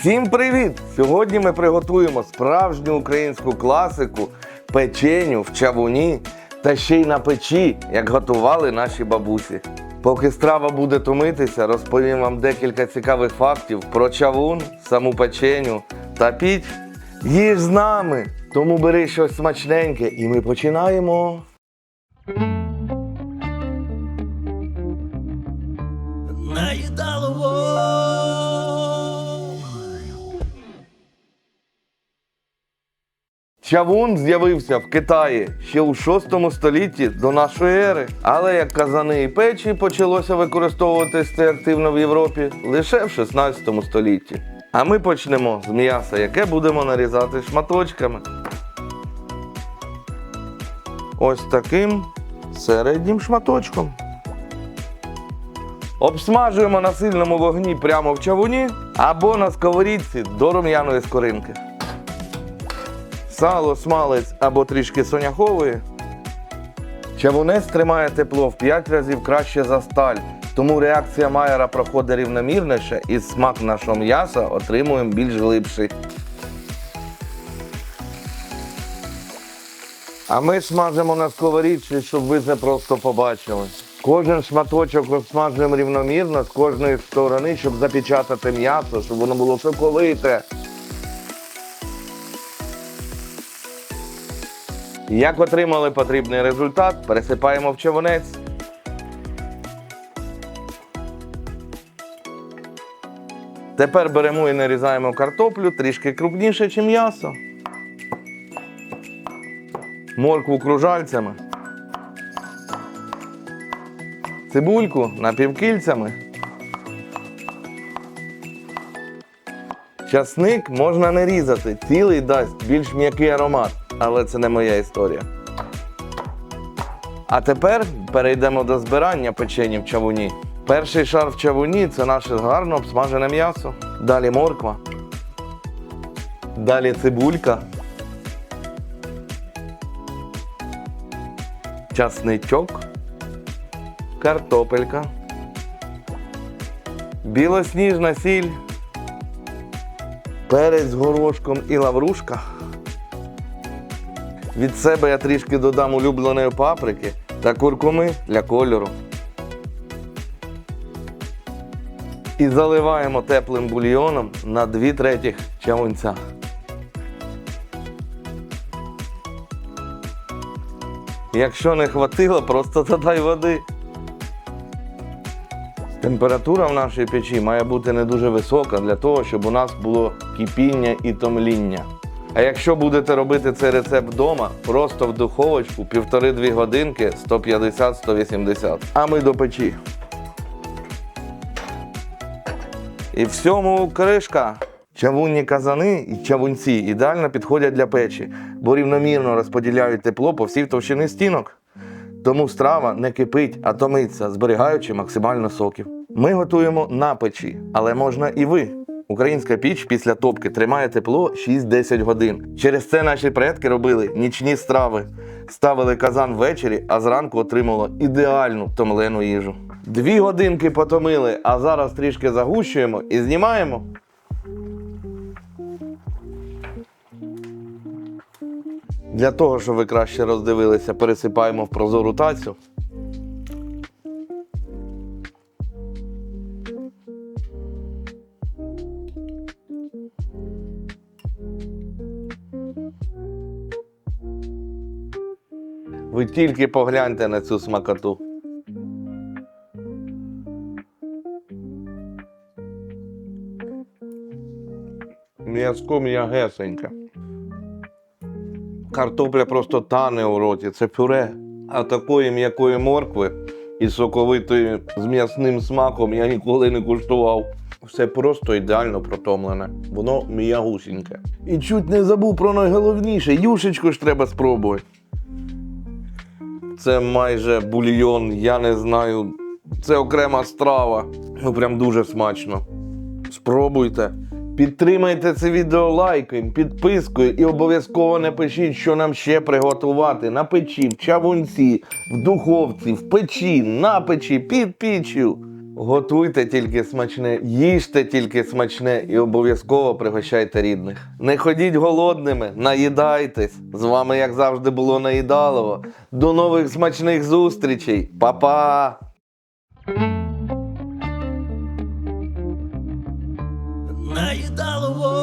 Всім привіт! Сьогодні ми приготуємо справжню українську класику печеню в чавуні та ще й на печі, як готували наші бабусі. Поки страва буде томитися, розповім вам декілька цікавих фактів про чавун, саму печеню та піч. Їж з нами! Тому бери щось смачненьке і ми починаємо. Наїдалово. Чавун з'явився в Китаї ще у 6 столітті до нашої ери. Але як казани і печі почалося використовуватися активно в Європі лише в 16 столітті. А ми почнемо з м'яса, яке будемо нарізати шматочками. Ось таким середнім шматочком. Обсмажуємо на сильному вогні прямо в чавуні або на сковорідці до рум'яної скоринки. Сало, смалець або трішки соняхової. Чавунець тримає тепло в 5 разів краще за сталь, тому реакція Майера проходить рівномірніше і смак нашого м'яса отримуємо більш глибший. А ми смажимо на сковорідці, щоб ви це просто побачили. Кожен шматочок обсмажуємо рівномірно з кожної сторони, щоб запечатати м'ясо, щоб воно було соковите. Як отримали потрібний результат, пересипаємо в чавунець. Тепер беремо і нарізаємо картоплю трішки крупніше, ніж м'ясо. Моркву кружальцями. Цибульку напівкільцями. Часник можна не різати, цілий дасть більш м'який аромат, але це не моя історія. А тепер перейдемо до збирання печені в чавуні. Перший шар в чавуні це наше гарно обсмажене м'ясо. Далі морква. Далі цибулька. Часничок. Картопелька. Білосніжна сіль перець з горошком і лаврушка. Від себе я трішки додам улюбленої паприки та куркуми для кольору. І заливаємо теплим бульйоном на 2 третіх чавунця. Якщо не хватило, просто додай води. Температура в нашій печі має бути не дуже висока для того, щоб у нас було кипіння і томління. А якщо будете робити цей рецепт вдома, просто в духовочку півтори-дві годинки 150-180. А ми до печі. І всьому кришка. Чавунні казани і чавунці ідеально підходять для печі, бо рівномірно розподіляють тепло по всій товщині стінок. Тому страва не кипить, а томиться, зберігаючи максимально соків. Ми готуємо на печі, але можна і ви. Українська піч після топки тримає тепло 6-10 годин. Через це наші предки робили нічні страви. Ставили казан ввечері, а зранку отримали ідеальну томлену їжу. Дві годинки потомили, а зараз трішки загущуємо і знімаємо. Для того, щоб ви краще роздивилися, пересипаємо в прозору тацю. Ви тільки погляньте на цю смакоту. М'язко м'ягесеньке. Картопля просто тане у роті, це пюре. А такої м'якої моркви і соковитої з м'ясним смаком я ніколи не куштував. Все просто ідеально протомлене. Воно м'ягусіньке. І чуть не забув про найголовніше. Юшечку ж треба спробувати. Це майже бульйон, я не знаю. Це окрема страва. Ну прям дуже смачно. Спробуйте. Підтримайте це відео лайком, підпискою і обов'язково напишіть, що нам ще приготувати на печі, в чавунці, в духовці, в печі, на печі, під піччю. Готуйте тільки смачне, їжте тільки смачне і обов'язково пригощайте рідних. Не ходіть голодними, наїдайтесь. З вами, як завжди, було наїдалово. До нових смачних зустрічей. Па-па! Наїдалово.